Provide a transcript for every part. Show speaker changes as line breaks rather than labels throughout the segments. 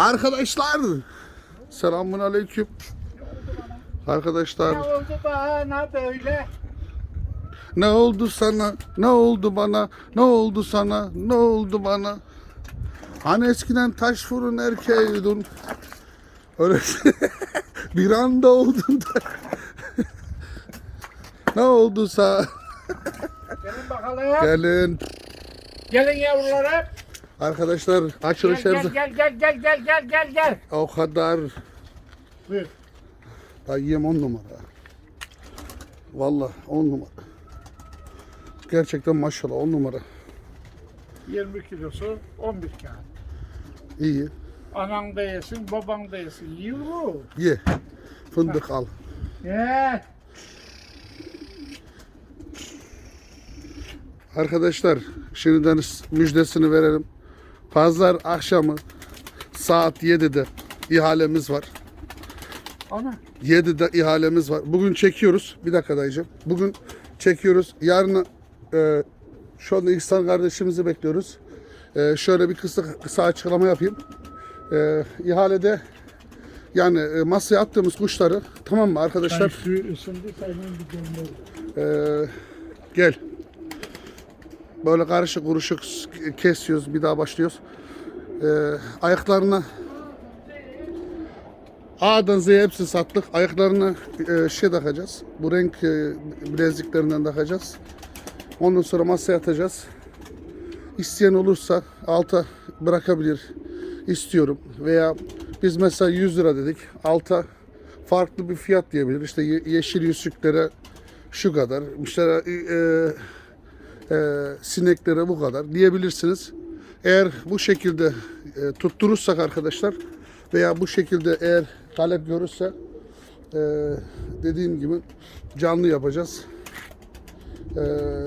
Arkadaşlar. Selamun aleyküm. Arkadaşlar
Ne oldu bana böyle?
ne oldu sana? Ne oldu bana? Ne oldu sana? Ne oldu bana? Hani eskiden taş fırın erkeğiydin. Öyle bir anda oldun da. ne olduysa
Gelin bakalım.
gelin.
Gelin yavrularım.
Arkadaşlar
Gel
açılış her
gel gel gel gel gel gel gel gel.
o kadar
Buyur.
Dayım on numara. Vallahi on numara. Gerçekten maşallah on numara.
20 kilosu 11 kağıt.
İyi.
Anan da yesin, baban da yesin. Yürü.
Ye. Fındık al.
Gel.
Arkadaşlar şimdiden müjdesini verelim. Pazar akşamı saat 7'de ihalemiz var.
Ana.
7'de ihalemiz var. Bugün çekiyoruz. Bir dakika dayıcım. Bugün çekiyoruz. Yarın e, şu anda İhsan kardeşimizi bekliyoruz. E, şöyle bir kısa, kısa açıklama yapayım. E, ihalede yani e, masaya attığımız kuşları tamam mı arkadaşlar?
suyu ısındı.
Ee, gel. Böyle karışık kuruşuk kesiyoruz. Bir daha başlıyoruz. Ee, ayaklarına A'dan Z'ye hepsini sattık. Ayaklarına e, şey takacağız. Bu renk e, bileziklerinden takacağız. Ondan sonra masaya atacağız. İsteyen olursa alta bırakabilir. İstiyorum. Veya biz mesela 100 lira dedik. Alta farklı bir fiyat diyebilir. İşte ye- yeşil yüzüklere şu kadar. İşte e, e, sineklere bu kadar diyebilirsiniz. Eğer bu şekilde e, tutturursak arkadaşlar veya bu şekilde eğer talep görürse e, dediğim gibi canlı yapacağız. E,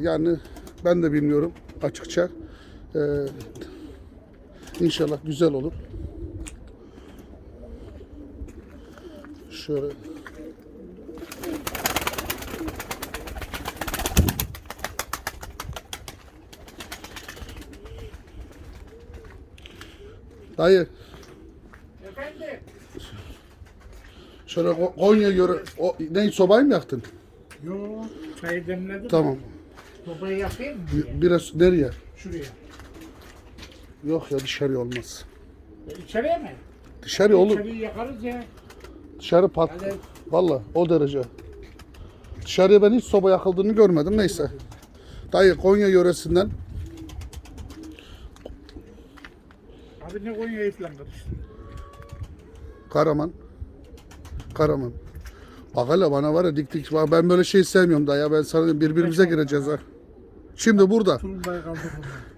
yani ben de bilmiyorum açıkça. E, inşallah güzel olur. Şöyle Dayı
Efendim.
şöyle Ko- Konya göre o ne sobayı mı yaktın?
Yo. Çayı demledim.
Tamam.
Sobayı yakayım mı?
Bir- Biraz nereye?
Şuraya.
Yok ya dışarı olmaz.
E, İçeriye mi?
Dışarı olur.
İçeriyi yakarız ya.
Dışarı pat.
Hadi.
Valla o derece. Dışarıya ben hiç soba yakıldığını görmedim. Neyse. Dayı Konya yöresinden
Abi ne Konya'yı falan karıştı.
Karaman. Karaman. Bak hele bana var ya dik dik. Bak ben böyle şey sevmiyorum da ya. Ben sana birbirimize gireceğiz ha. Şimdi burada.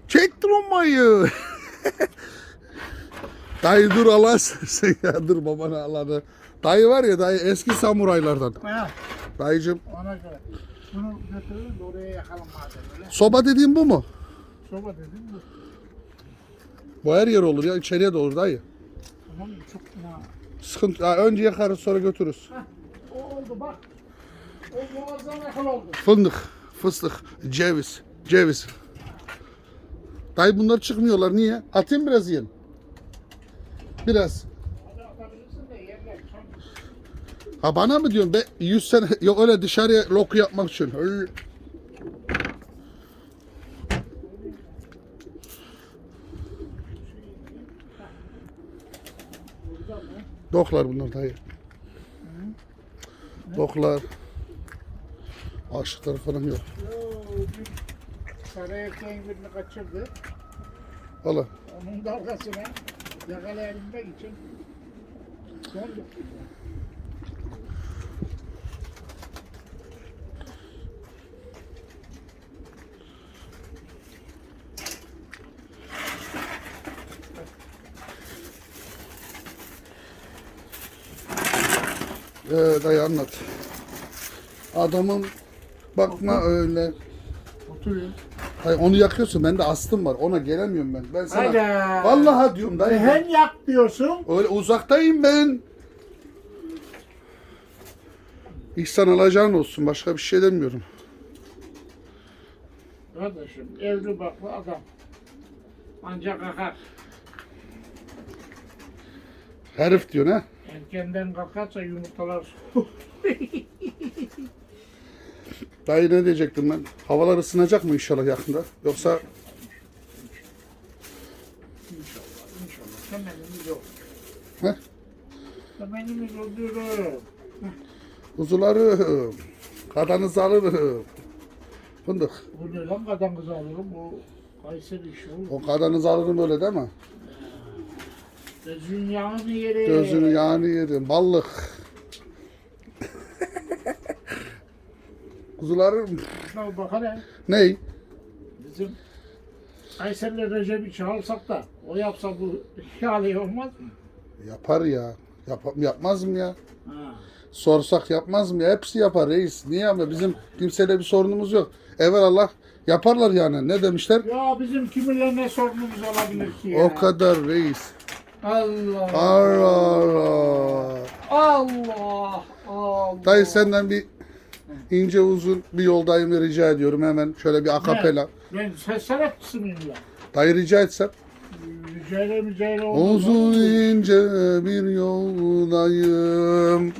Çek trombayı. dayı dur Allah sen ya. Dur babana Allah'ını. Dayı var ya dayı eski samuraylardan.
Ha.
Dayıcım.
Ona göre. Bunu götürürüz de oraya yakalım madem öyle.
Soba dediğim bu mu?
Soba dedim bu.
Bu her yer olur ya. içeriye de olur dayı.
Tamam? Çok fena.
Sıkıntı. Ha, önce yakarız sonra götürürüz.
O oldu bak. O muazzam yakal oldu.
Fındık, fıstık, ceviz, ceviz. Dayı bunlar çıkmıyorlar. Niye? Atayım biraz yiyin. Biraz.
Hadi atabilirsin de yerler. Son
Ha bana mı diyorsun? Be 100 sene yok öyle dışarıya loku yapmak için. Öyle. Doklar bunlar dayı. Doklar. Aşıkları falan yok.
Sarı erkeğin birini kaçırdı.
Valla.
Onun dalgasına yakalayabilmek için donduk.
Ee, dayı anlat. Adamın bakma öyle.
Oturuyor.
Hayır onu yakıyorsun. Bende astım var. Ona gelemiyorum ben. Ben sana.
Hayda.
Vallahi diyorum dayı.
Hem yak diyorsun.
Öyle uzaktayım ben. İhsan alacağın olsun. Başka bir şey demiyorum.
Kardeşim evli baklı adam. Ancak akar.
Herif diyor ne?
Erkenden kalkarsa yumurtalar
Dayı ne diyecektim ben? Havalar ısınacak mı inşallah yakında? Yoksa
İnşallah, inşallah. Temelimiz yok.
Heh.
Temelimiz oluyor.
kuzularım, kadanızı alırım. Fındık.
Bu ne lan kadın kızı alırım bu Kayseri işi oğlum.
O kadanızı alırım öyle değil mi?
Gözün yağını yeri.
Gözünü yağını yedim. Ballık. Kuzularım.
Şuna bak hele.
Ney?
Bizim Kayseri'yle Recep'i çağırsak da o yapsa bu hikaye olmaz mı?
Yapar ya. Yap yapmaz mı ya?
Ha.
Sorsak yapmaz mı ya? Hepsi yapar reis. Niye ama bizim kimseyle bir sorunumuz yok. Allah yaparlar yani. Ne demişler?
Ya bizim kiminle ne sorunumuz olabilir ki ya?
O kadar reis.
Allah.
Allah Allah.
Allah.
Dayı senden bir ince uzun bir yoldayım rica ediyorum hemen şöyle bir akapela.
Ben ses sanatçısı mıyım ya?
Dayı rica etsem.
Mücadele mücadele olmaz.
Uzun ince bir yoldayım.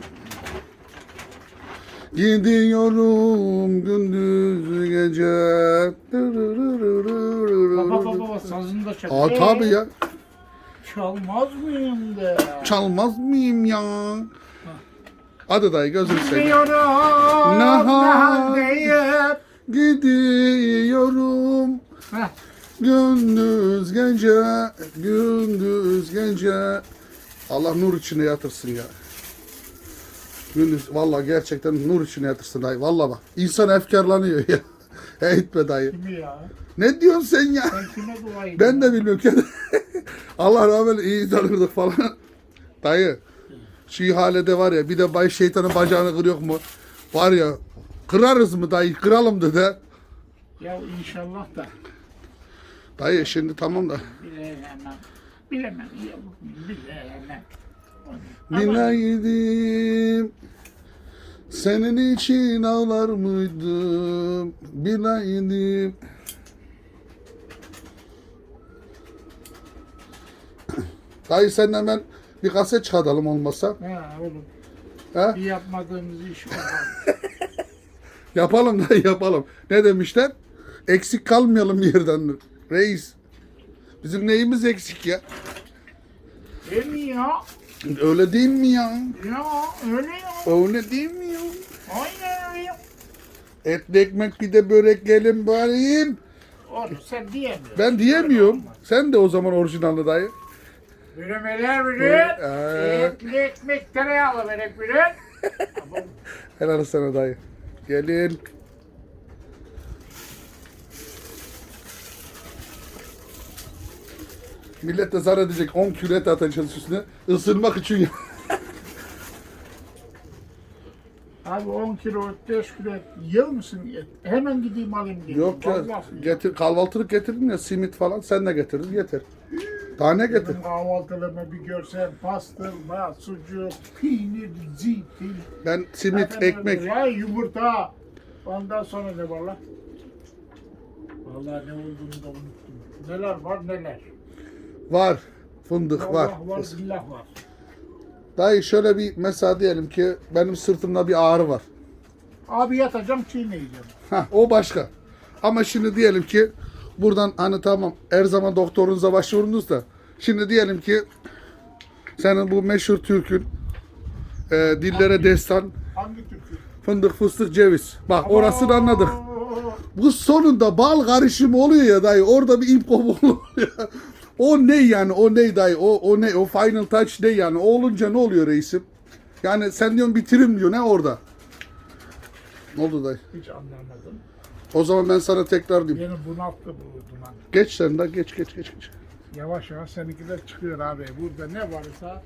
Gidiyorum gündüz gece.
Baba baba sazını da çal.
Aa tabi ya.
Çalmaz mıyım de?
Çalmaz mıyım ya? Hadi dayı gözünü seveyim.
Biliyorum
Ne
ne
hal-
haldeyim.
Gidiyorum
Heh,
gündüz gece, gündüz gece. Allah nur içine yatırsın ya. Gündüz vallahi gerçekten nur içine yatırsın dayı. Vallahi bak insan efkarlanıyor ya. Eğitme dayı.
kimi ya?
Ne diyorsun sen ya?
Ben kime dua edeyim?
Ben de bilmiyorum. Allah rahmet iyi tanırdık falan. Dayı şu ihalede var ya bir de bay şeytanın bacağını kırıyor mu? Var ya kırarız mı dayı kıralım dedi.
Ya inşallah da
Dayı şimdi tamam da.
bilemem. Bilemem. Bilemem.
Bileydim senin için ağlar mıydım? Bileydim. Dayı senden ben bir kaset çıkartalım olmasa.
ha oğlum
He?
bir yapmadığımız iş var.
Yapalım da yapalım. Ne demişler? Eksik kalmayalım yerden. Reis. Bizim neyimiz eksik ya?
Değil mi ya?
Öyle değil mi ya?
Ya öyle ya.
Öyle değil mi ya?
Aynen öyle.
Etli ekmek bir de börek gelin bari.
Oğlum sen diyemiyorsun.
Ben diyemiyorum. Sen de o zaman orijinallı dayı.
Bürümeler bürün.
Ee.
Etli ekmek tereyağlı börek bürün. Ama
Helal sana dayı. Gelin. Millet de zannedecek 10 kilo et atacağız üstüne. Isırmak için ya.
Abi 10 kilo, 5 kilo et misin? Et? Hemen gideyim alayım diye.
Yok ya.
Vallahi.
Getir, kahvaltılık getirdin ya simit falan. Sen de getirdin getir. Daha ne getir?
Benim kahvaltılığımı bir görsen pastırma, sucuk, peynir, zeytin.
Ben simit,
efendim,
ekmek.
Ya yumurta. Ondan sonra ne var lan? Vallahi ne olduğunu da unuttum. Neler var neler.
Var. Fındık var.
Allah var, billah var.
Dayı şöyle bir mesela diyelim ki benim sırtımda bir ağrı var.
Abi yatacağım çiğneyeceğim.
Ha o başka. Ama şimdi diyelim ki buradan hani tamam her zaman doktorunuza başvurunuz da şimdi diyelim ki senin bu meşhur türkün e, dillere destan
Hangi türkü?
fındık fıstık ceviz. Bak orasını anladık. Bu sonunda bal karışımı oluyor ya dayı orada bir ip kopuğu oluyor. O ne yani o ne dayı o, o ne o final touch ne yani o olunca ne oluyor reisim? Yani sen diyorsun bitirim diyor ne orada? Ne oldu dayı?
Hiç anlamadım.
O zaman ben sana tekrar diyeyim.
Beni bunalttı bu duman.
Geç sen de geç geç geç geç.
Yavaş yavaş seninkiler çıkıyor abi. Burada ne varsa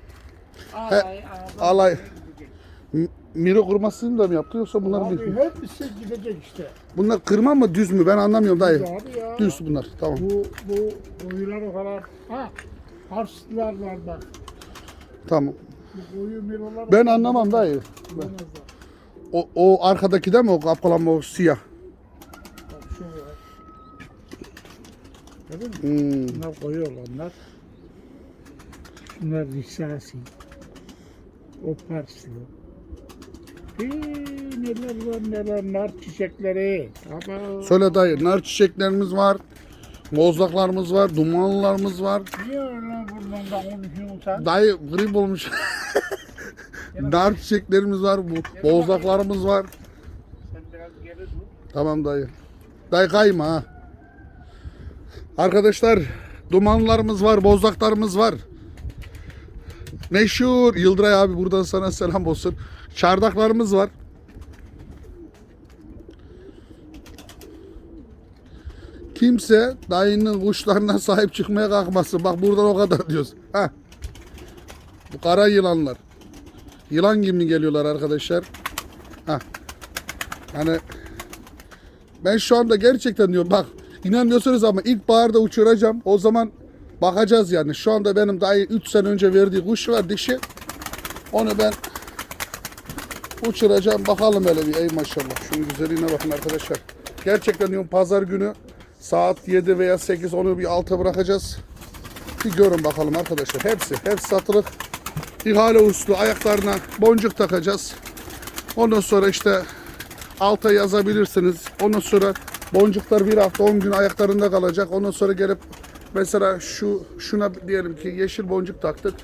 He,
alay
alay. M- Miro kırmasını da mı yaptı yoksa bunlar
Abi
bir...
hepsi gidecek işte.
Bunlar kırma mı düz mü ben anlamıyorum dayı.
Abi ya.
Düz bunlar tamam.
Bu, bu koyular o kadar. Ha, harslar var bak.
Tamam.
Bu koyu mirolar.
Ben anlamam dayı.
Bilemezler.
O, o arkadaki de mi o kapkalan o siyah?
Bak şu var. Gördün mü?
Hmm.
Bunlar koyu olanlar. Bunlar risasi. O Parslı. Ee, neler var neler nar çiçekleri. Ama
Söyle dayı nar çiçeklerimiz var. Bozlaklarımız var, dumanlarımız var.
niye öyle burnundan konuşuyorsun sen?
Dayı grip olmuş. nar çiçeklerimiz var, bozlaklarımız var.
Sen biraz geri dur.
Tamam dayı. Dayı kayma ha. Arkadaşlar dumanlarımız var, bozlaklarımız var. Meşhur Yıldıray abi buradan sana selam olsun. Çardaklarımız var. Kimse dayının kuşlarına sahip çıkmaya kalkmasın. Bak buradan o kadar diyoruz. Ha. Bu kara yılanlar. Yılan gibi geliyorlar arkadaşlar. Ha. Yani ben şu anda gerçekten diyorum bak inanmıyorsunuz ama ilkbaharda uçuracağım. O zaman bakacağız yani. Şu anda benim dayı 3 sene önce verdiği kuş var dişi. Onu ben uçuracağım. Bakalım hele bir ey maşallah. Şunun güzelliğine bakın arkadaşlar. Gerçekten diyorum pazar günü saat 7 veya 8 onu bir alta bırakacağız. Bir görün bakalım arkadaşlar. Hepsi. Hepsi satılık. İhale uslu ayaklarına boncuk takacağız. Ondan sonra işte alta yazabilirsiniz. Ondan sonra boncuklar bir hafta 10 gün ayaklarında kalacak. Ondan sonra gelip mesela şu şuna diyelim ki yeşil boncuk taktık.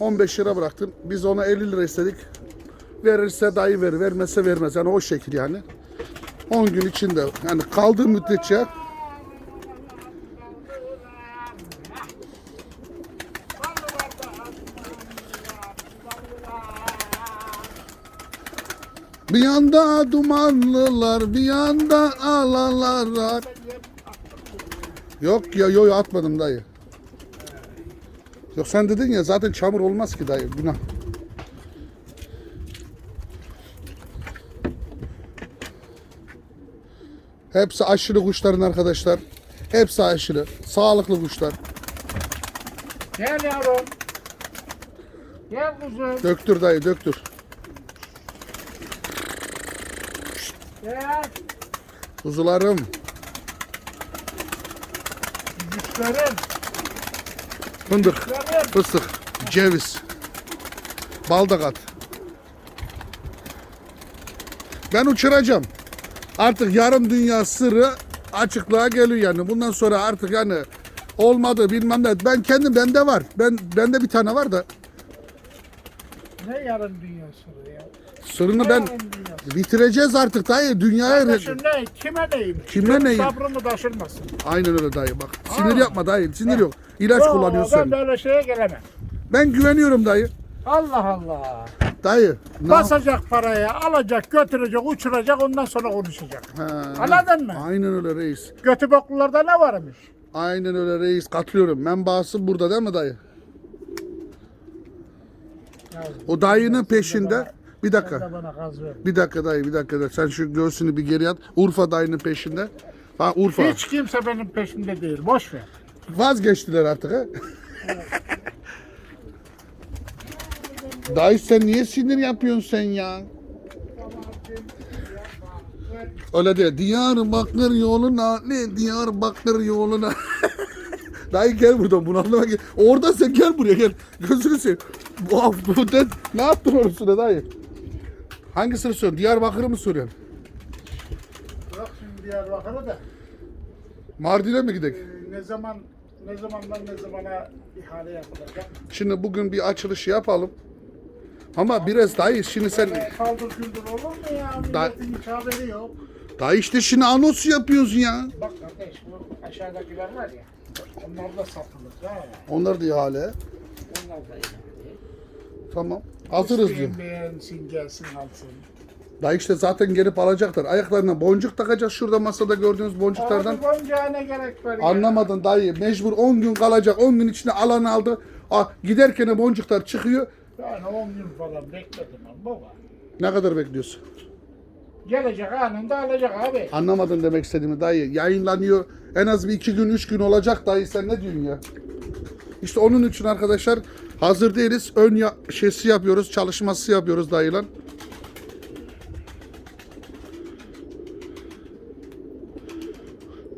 15 lira bıraktın. Biz ona 50 lira istedik. Verirse dayı verir, vermezse vermez. Yani o şekil yani. 10 gün içinde yani kaldığı müddetçe bir yanda dumanlılar, bir yanda alalar. Yok ya yo atmadım dayı. Yok sen dedin ya zaten çamur olmaz ki dayı günah. Hepsi aşırı kuşların arkadaşlar. Hepsi aşırı. Sağlıklı kuşlar.
Gel yavrum. Gel kuzum.
Döktür dayı döktür. Kuzularım.
Güçlerim.
Fındık. Fıstık. Ceviz. Bal da kat. Ben uçuracağım. Artık yarım dünya sırrı açıklığa geliyor yani. Bundan sonra artık yani olmadı bilmem ne. Ben kendim bende var. Ben bende bir tane var da
Ne yarın dünya sırrı ya? Ne
ben bitireceğiz artık dayı. Dünyaya
Kardeşim ne? Kime neyim?
Kime
Benim
neyim?
Sabrımı taşırmasın.
Aynen öyle dayı bak. Sinir
Aa.
yapma dayı. Sinir yok. İlaç
Oo,
kullanıyorsun
Ben
sen.
böyle şeye gelemem.
Ben güveniyorum dayı.
Allah Allah.
Dayı. ne yap-
Basacak paraya, alacak, götürecek, uçuracak, ondan sonra konuşacak.
Ha,
Anladın mı?
Aynen öyle reis.
Götü boklularda ne varmış?
Aynen öyle reis. Katılıyorum. Menbaası burada değil mi dayı? O dayının peşinde. Bir
Sen
dakika.
de bana gaz ver.
Bir dakika dayı bir dakika. dayı. Sen şu göğsünü bir geri at. Urfa dayının peşinde. Ha Urfa.
Hiç kimse benim peşimde değil. Boş ver.
Vazgeçtiler artık ha. dayı sen niye sinir yapıyorsun sen ya? Öyle değil. Diyarbakır yoluna ne Diyarbakır yoluna. Dayı gel buradan bunalıma gel. Orada sen gel buraya gel. Gözünü seveyim. Bu, bu de, ne yaptın üstüne dayı? Hangisini soruyorsun? Diyarbakır'ı mı soruyorsun?
Bırak şimdi Diyarbakır'ı da.
Mardin'e mi gidelim?
Ee, ne zaman ne zamandan ne zamana ihale yapılacak?
Şimdi bugün bir açılış yapalım. Ama biraz dayı şimdi sen
Ee, Kaldır güldür olur mu ya?
Da-
Milletin haberi yok.
dayı işte şimdi anons yapıyorsun ya.
Bak kardeş bu aşağıdakiler var ya. Onlar da satılır. Ha.
Onlar da ihale.
Onlar da ihale.
Tamam. Hazırız diyor.
İsteyen beğensin gelsin alsın.
Dayı işte zaten gelip alacaklar. Ayaklarına boncuk takacağız şurada masada gördüğünüz boncuklardan.
Abi gerek var ya?
Anlamadın dayı. Mecbur 10 gün kalacak. 10 gün içinde alan aldı. Aa, giderken de boncuklar çıkıyor.
Yani 10 gün falan bekledim ben baba.
Ne kadar bekliyorsun?
Gelecek anında alacak abi.
Anlamadın demek istediğimi dayı. Yayınlanıyor. En az bir 2 gün 3 gün olacak dayı. Sen ne diyorsun ya? İşte onun için arkadaşlar hazır değiliz. Ön ya şeysi yapıyoruz. Çalışması yapıyoruz dayılan.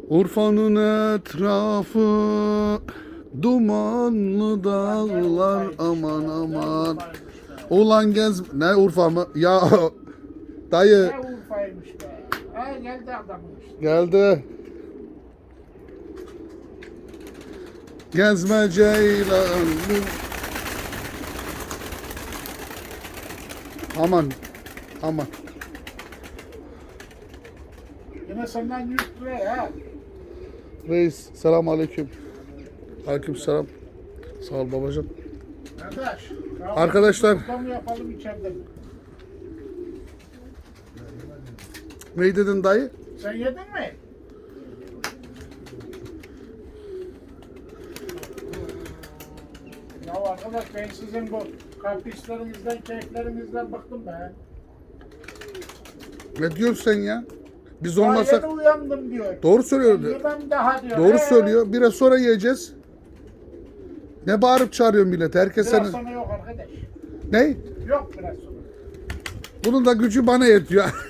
Urfa'nın etrafı dumanlı dağlar aman aman. Ulan gez... Ne Urfa mı? Ya dayı
Ne Urfa'ymış be. Ha geldi adamın işte.
geldi. Gezme ceylan. Aman. Aman.
Yine senden 100 lira ha.
Reis selam aleyküm. Aleyküm selam. Sağ ol babacığım.
Kardeş.
Arkadaşlar.
Mı yapalım içeride mi?
Ne dedin dayı?
Sen yedin mi? Ya arkadaş ben sizin bu kaprislerinizden, keyiflerinizden bıktım be.
Ne diyorsun sen ya? Biz
Daha
olmasak
yeni uyandım diyor.
doğru söylüyor.
Yemem daha diyor.
Doğru
Ee,
söylüyor. Biraz sonra yiyeceğiz. Ne bağırıp çağırıyorsun millet? Herkes
Biraz
seni...
sonra yok arkadaş.
Ne?
Yok biraz sonra.
Bunun da gücü bana yetiyor.